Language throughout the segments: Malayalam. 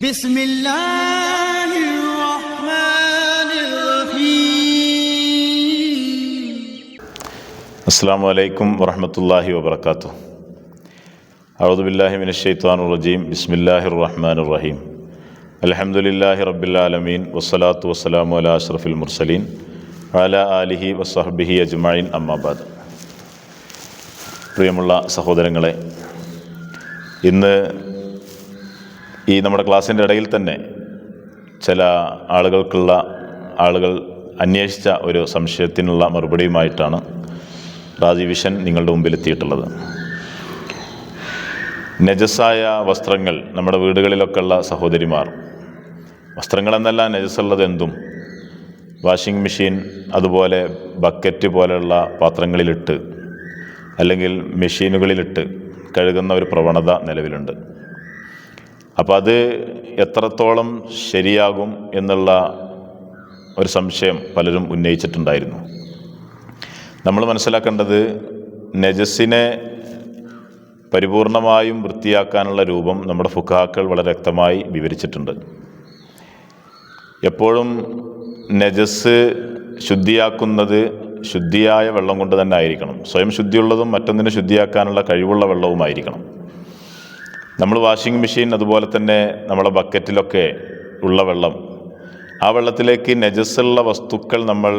بسم الله الرحمن الرحيم അസ്സാം വലൈക്കും വറഹമത്തല്ലാഹി വബർക്കാത്തു അഴുദുബില്ലാഹി മിനഷെയ്ത്താൻ റജീം ബിസ്മില്ലാഹി റഹ്മാൻ റഹീം അലഹമുല്ലാഹി റബ്ബിലാലമീൻ വസ്സലാത്തു വസ്സലാമു അല അഷ്റഫുൽ മുർസലീൻ അല ആലിഹി വസ്ഹബിഹി അജ്മൈൻ അമ്മാബാദ് പ്രിയമുള്ള സഹോദരങ്ങളെ ഇന്ന് ഈ നമ്മുടെ ക്ലാസ്സിന്റെ ഇടയിൽ തന്നെ ചില ആളുകൾക്കുള്ള ആളുകൾ അന്വേഷിച്ച ഒരു സംശയത്തിനുള്ള മറുപടിയുമായിട്ടാണ് റാജി വിഷൻ നിങ്ങളുടെ മുമ്പിൽ എത്തിയിട്ടുള്ളത്. നജസായ വസ്ത്രങ്ങൾ നമ്മുടെ വീടുകളിലൊക്കെ ഉള്ള സഹോദരിമാർ. വസ്ത്രങ്ങളെന്നല്ല നജസുള്ളത് എന്തും. വാഷിംഗ് മെഷീൻ അതുപോലെ ബക്കറ്റ് പോലെയുള്ള പാത്രങ്ങളിലിട്ട് അല്ലെങ്കിൽ മെഷീനുകളിലിട്ട് കഴുകുന്ന ഒരു പ്രവണത നിലവിലുണ്ട്. അപ്പോൾ അത് എത്രത്തോളം ശരിയാകും എന്നുള്ള ഒരു സംശയം പലരും ഉന്നയിച്ചിട്ടുണ്ടായിരുന്നു. നമ്മൾ മനസ്സിലാക്കേണ്ടത് നജസിനെ പരിപൂർണമായും വൃത്തിയാക്കാനുള്ള രൂപം നമ്മുടെ ഫുഖാക്കൾ വളരെ വ്യക്തമായി വിവരിച്ചിട്ടുണ്ട്. എപ്പോഴും നജസ് ശുദ്ധിയാക്കുന്നത് ശുദ്ധിയായ വെള്ളം കൊണ്ട് തന്നെ ആയിരിക്കണം. സ്വയം ശുദ്ധിയുള്ളതും മറ്റൊന്നിനെ ശുദ്ധിയാക്കാനുള്ള കഴിവുള്ള വെള്ളവുമായിരിക്കണം. നമ്മൾ വാഷിംഗ് മെഷീൻ അതുപോലെ തന്നെ നമ്മളെ ബക്കറ്റിലൊക്കെ ഉള്ള വെള്ളം. ആ വെള്ളത്തിലേക്ക് നജസ്സുള്ള വസ്തുക്കൾ നമ്മൾ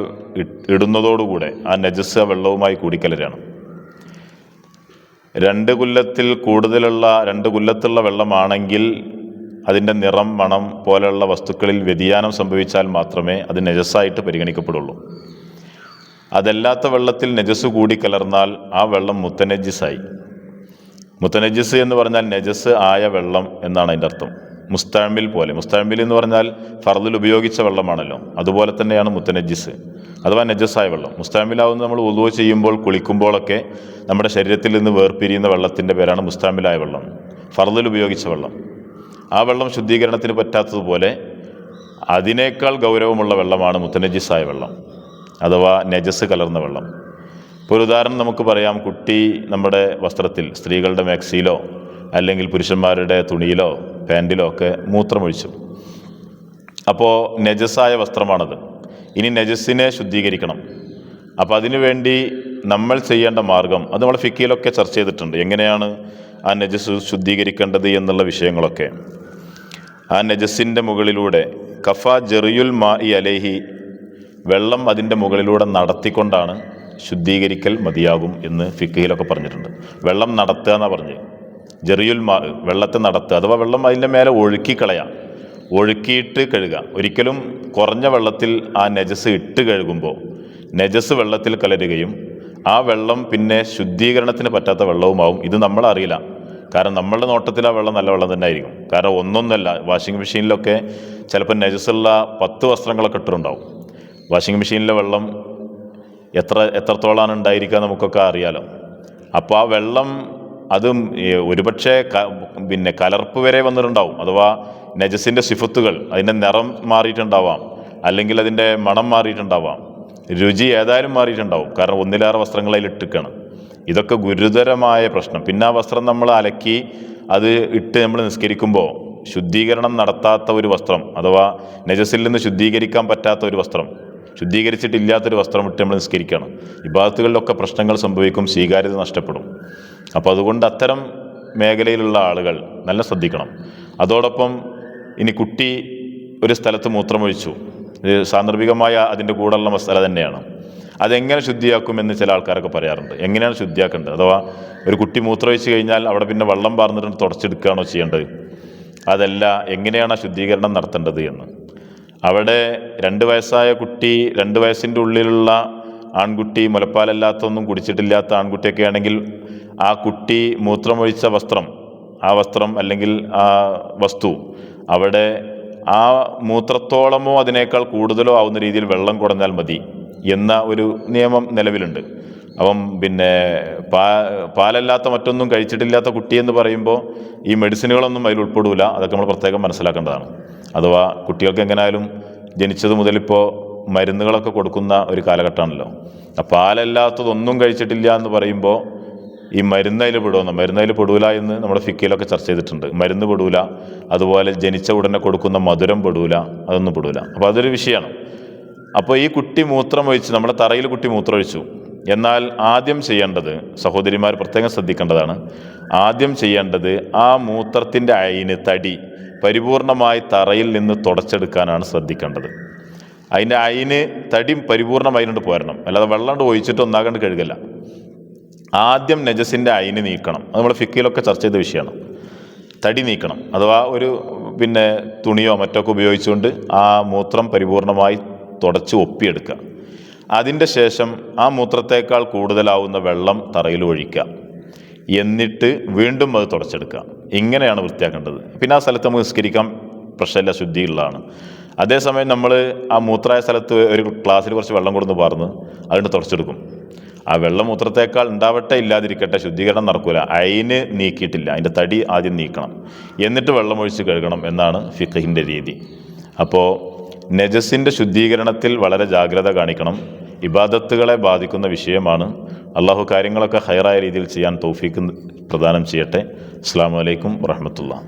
ഇടുന്നതോടുകൂടെ ആ നജസ് ആ വെള്ളവുമായി കൂടിക്കലരാണ് രണ്ട് കുല്ലത്തിൽ കൂടുതലുള്ള രണ്ട് കുല്ലത്തുള്ള വെള്ളമാണെങ്കിൽ അതിന്റെ നിറം മണം പോലെയുള്ള വസ്തുക്കളിൽ വ്യതിയാനം സംഭവിച്ചാൽ മാത്രമേ അത് നജസ്സായിട്ട് പരിഗണിക്കപ്പെടുള്ളൂ. അതല്ലാത്ത വെള്ളത്തിൽ നജസ് കൂടിക്കലർന്നാൽ ആ വെള്ളം മുത്തനജിസായി മുത്തനജിസ് എന്ന് പറഞ്ഞാൽ നജസ് ആയ വെള്ളം എന്നാണ് അതിന്റെ അർത്ഥം. മുസ്താമിൽ പോലെ. മുസ്താമിൽ എന്ന് പറഞ്ഞാൽ ഫർദിൽ ഉപയോഗിച്ച വെള്ളമാണല്ലോ. അതുപോലെ തന്നെയാണ് മുത്തനജിസ്. അഥവാ നജസ്സായ വെള്ളം. മുസ്താമിലാവുന്ന നമ്മൾ ഉദുവ ചെയ്യുമ്പോൾ കുളിക്കുമ്പോഴൊക്കെ നമ്മുടെ ശരീരത്തിൽ നിന്ന് വേർപിരിയുന്ന വെള്ളത്തിന്റെ പേരാണ് മുസ്താമിലായ വെള്ളം. ഫർദിൽ ഉപയോഗിച്ച വെള്ളം. ആ വെള്ളം ശുദ്ധീകരണത്തിന് പറ്റാത്തതുപോലെ അതിനേക്കാൾ ഗൗരവമുള്ള വെള്ളമാണ് മുത്തനജിസായ വെള്ളം. അഥവാ നജസ് കലർന്ന വെള്ളം. ഇപ്പോൾ ഒരു ഉദാഹരണം നമുക്ക് പറയാം. കുട്ടി നമ്മുടെ വസ്ത്രത്തിൽ സ്ത്രീകളുടെ മാക്സിയിലോ അല്ലെങ്കിൽ പുരുഷന്മാരുടെ തുണിയിലോ പാന്റിലോ ഒക്കെ മൂത്രമൊഴിച്ചു. അപ്പോൾ നജസായ വസ്ത്രമാണത്. ഇനി നജസ്സിനെ ശുദ്ധീകരിക്കണം. അപ്പോൾ അതിനുവേണ്ടി നമ്മൾ ചെയ്യേണ്ട മാർഗം അത് നമ്മൾ ഫിക്കിയിലൊക്കെ ചർച്ച ചെയ്തിട്ടുണ്ട്. എങ്ങനെയാണ് ആ നജസ് ശുദ്ധീകരിക്കേണ്ടത് എന്നുള്ള വിഷയങ്ങളൊക്കെ. ആ നജസ്സിന്റെ മുകളിലൂടെ കഫ ജെറിയുൽ മാ ഇ അലേഹി വെള്ളം അതിന്റെ മുകളിലൂടെ നടത്തിക്കൊണ്ടാണ് ശുദ്ധീകരിക്കൽ മതിയാകും എന്ന് ഫിക്കയിലൊക്കെ പറഞ്ഞിട്ടുണ്ട്. വെള്ളം നടത്തുക എന്നാണ് പറഞ്ഞത് ജെറിയുൽ മാ വെള്ളത്തെ നടത്തുക. അഥവാ വെള്ളം അതിന്റെ മേലെ ഒഴുക്കി കളയാം ഒഴുക്കിയിട്ട് കഴുകുക. ഒരിക്കലും കുറഞ്ഞ വെള്ളത്തിൽ ആ നജസ് ഇട്ട് കഴുകുമ്പോൾ നജസ് വെള്ളത്തിൽ കലരുകയും ആ വെള്ളം പിന്നെ ശുദ്ധീകരണത്തിന് പറ്റാത്ത വെള്ളവുമാവും. ഇത് നമ്മളറിയില്ല കാരണം നമ്മളുടെ നോട്ടത്തിൽ ആ വെള്ളം നല്ല വെള്ളം തന്നെ ആയിരിക്കും. കാരണം ഒന്നൊന്നല്ല വാഷിംഗ് മെഷീനിലൊക്കെ ചിലപ്പോൾ നജസുള്ള പത്ത് വസ്ത്രങ്ങളൊക്കെ ഇട്ടിട്ടുണ്ടാവും. വാഷിംഗ് മെഷീനിലെ വെള്ളം എത്ര എത്രത്തോളമാണ് ഉണ്ടായിരിക്കുക നമുക്കൊക്കെ അറിയാലോ. അപ്പോൾ ആ വെള്ളം അതും ഒരുപക്ഷെ പിന്നെ കലർപ്പ് വരെ വന്നിട്ടുണ്ടാവും. അഥവാ നജസിന്റെ സിഫത്തുകൾ അതിന്റെ നിറം മാറിയിട്ടുണ്ടാവാം. അല്ലെങ്കിൽ അതിന്റെ മണം മാറിയിട്ടുണ്ടാവാം. രുചി ഏതായാലും മാറിയിട്ടുണ്ടാവും. കാരണം ഒന്നിലേറെ വസ്ത്രങ്ങൾ അതിൽ ഇട്ടിക്കാണ്. ഇതൊക്കെ ഗുരുതരമായ പ്രശ്നം. പിന്നെ ആ വസ്ത്രം നമ്മൾ അലക്കി അത് ഇട്ട് നമ്മൾ നിസ്കരിക്കുമ്പോൾ ശുദ്ധീകരണം നടത്താത്ത ഒരു വസ്ത്രം അഥവാ നജസിൽ നിന്ന് ശുദ്ധീകരിക്കാൻ പറ്റാത്ത ഒരു വസ്ത്രം ശുദ്ധീകരിച്ചിട്ടില്ലാത്തൊരു വസ്ത്രം ഇട്ട് നമ്മൾ നിസ്കരിക്കുകയാണ് വിഭാഗത്തുകളിലൊക്കെ പ്രശ്നങ്ങൾ സംഭവിക്കും സ്വീകാര്യത നഷ്ടപ്പെടും. അപ്പോൾ അതുകൊണ്ട് അത്തരം മേഖലയിലുള്ള ആളുകൾ നല്ല ശ്രദ്ധിക്കണം. അതോടൊപ്പം ഇനി കുട്ടി ഒരു സ്ഥലത്ത് മൂത്രമൊഴിച്ചു. സാന്ദർഭികമായ അതിന്റെ കൂടെയുള്ള മസാല തന്നെയാണ്. അതെങ്ങനെ ശുദ്ധിയാക്കുമെന്ന് ചില ആൾക്കാരൊക്കെ പറയാറുണ്ട്. എങ്ങനെയാണ് ശുദ്ധിയാക്കേണ്ടത്? അഥവാ ഒരു കുട്ടി മൂത്രമൊഴിച്ച് കഴിഞ്ഞാൽ അവിടെ പിന്നെ വെള്ളം പാർന്നിട്ട് തുടച്ചെടുക്കുകയാണോ ചെയ്യേണ്ടത്? അതല്ല എങ്ങനെയാണ് ആ ശുദ്ധീകരണം നടത്തേണ്ടത് എന്ന്. അവിടെ രണ്ട് വയസ്സായ കുട്ടി രണ്ട് വയസ്സിന്റെ ഉള്ളിലുള്ള ആൺകുട്ടി മുലപ്പാലല്ലാത്തൊന്നും കുടിച്ചിട്ടില്ലാത്ത ആൺകുട്ടിയൊക്കെ ആണെങ്കിൽ ആ കുട്ടി മൂത്രമൊഴിച്ച വസ്ത്രം ആ വസ്ത്രം അല്ലെങ്കിൽ ആ വസ്തു അവിടെ ആ മൂത്രത്തോളമോ അതിനേക്കാൾ കൂടുതലോ ആവുന്ന രീതിയിൽ വെള്ളം കുടഞ്ഞാൽ മതി എന്ന ഒരു നിയമം നിലവിലുണ്ട്. അപ്പം പിന്നെ പാ പാലല്ലാത്ത മറ്റൊന്നും കഴിച്ചിട്ടില്ലാത്ത കുട്ടി എന്ന് പറയുമ്പോൾ ഈ മെഡിസിനുകളൊന്നും അതിൽ ഉൾപ്പെടില്ല അതൊക്കെ നമ്മൾ പ്രത്യേകം മനസ്സിലാക്കേണ്ടതാണ്. അഥവാ കുട്ടികൾക്ക് എങ്ങനെയായാലും ജനിച്ചത് മുതലിപ്പോൾ മരുന്നുകളൊക്കെ കൊടുക്കുന്ന ഒരു കാലഘട്ടമാണല്ലോ. ആ പാലല്ലാത്തതൊന്നും കഴിച്ചിട്ടില്ല എന്ന് പറയുമ്പോൾ ഈ മരുന്നതിൽ പെടുമെന്ന് മരുന്നതിൽ പെടൂല എന്ന് നമ്മുടെ ഫിക്കയിലൊക്കെ ചർച്ച ചെയ്തിട്ടുണ്ട്. മരുന്ന് പെടൂല. അതുപോലെ ജനിച്ച ഉടനെ കൊടുക്കുന്ന മധുരം പെടൂല. അതൊന്നും പെടൂല. അപ്പോൾ അതൊരു വിഷയമാണ്. അപ്പോൾ ഈ കുട്ടി മൂത്രം ഒഴിച്ച് നമ്മുടെ തറയിൽ കുട്ടി മൂത്രം ഒഴിച്ചു എന്നാൽ ആദ്യം ചെയ്യേണ്ടത് സഹോദരിമാർ പ്രത്യേകം ശ്രദ്ധിക്കേണ്ടതാണ്. ആദ്യം ചെയ്യേണ്ടത് ആ മൂത്രത്തിന്റെ അയിന് തടി പരിപൂർണമായി തറയിൽ നിന്ന് തുടച്ചെടുക്കാനാണ് ശ്രദ്ധിക്കേണ്ടത്. അതിന്റെ അയിന് തടി പരിപൂർണമായിട്ട് പോരണം. അല്ലാതെ വെള്ളം കൊണ്ട് ഒഴിച്ചിട്ട് ഒന്നാകണ്ട് കഴുകല്ല. ആദ്യം നജസിന്റെ അയിന് നീക്കണം. അത് നമ്മൾ ഫിക്കയിലൊക്കെ ചർച്ച ചെയ്ത വിഷയമാണ്. തടി നീക്കണം. അഥവാ ഒരു പിന്നെ തുണിയോ മറ്റൊക്കെ ഉപയോഗിച്ചുകൊണ്ട് ആ മൂത്രം പരിപൂർണമായി തുടച്ച് ഒപ്പിയെടുക്കുക. അതിന്റെ ശേഷം ആ മൂത്രത്തേക്കാൾ കൂടുതലാവുന്ന വെള്ളം തറയിൽ ഒഴിക്കുക. എന്നിട്ട് വീണ്ടും അത് തുടച്ചെടുക്കുക. ഇങ്ങനെയാണ് വൃത്തിയാക്കേണ്ടത്. പിന്നെ ആ സ്ഥലത്ത് നമുക്ക് നിസ്കരിക്കാം. പ്രശ്നമില്ല ശുദ്ധിയുള്ളതാണ് അതേസമയം നമ്മൾ ആ മൂത്രായ സ്ഥലത്ത് ഒരു ക്ലാസ്സിൽ കുറച്ച് വെള്ളം കൊടുന്ന് പാർന്ന് അതുകൊണ്ട് തുടച്ചെടുക്കും. ആ വെള്ളം മൂത്രത്തേക്കാൾ ഉണ്ടാവട്ടെ ഇല്ലാതിരിക്കട്ടെ ശുദ്ധീകരണം നടക്കൂല. അയിന് നീക്കിയിട്ടില്ല. അതിന്റെ തടി ആദ്യം നീക്കണം. എന്നിട്ട് വെള്ളം ഒഴിച്ച് കഴുകണം എന്നാണ് ഫിഖഹിന്റെ രീതി. അപ്പോൾ നജസിന്റെ ശുദ്ധീകരണത്തിൽ വളരെ ജാഗ്രത കാണിക്കണം. ഇബാദത്തുകളെ ബാധിക്കുന്ന വിഷയമാണ്. അള്ളാഹു കാര്യങ്ങളൊക്കെ ഹൈറായ രീതിയിൽ ചെയ്യാൻ തൗഫീക്ക് പ്രദാനം ചെയ്യട്ടെ. അസ്സാം വലൈക്കും വറഹമത്തുള്ള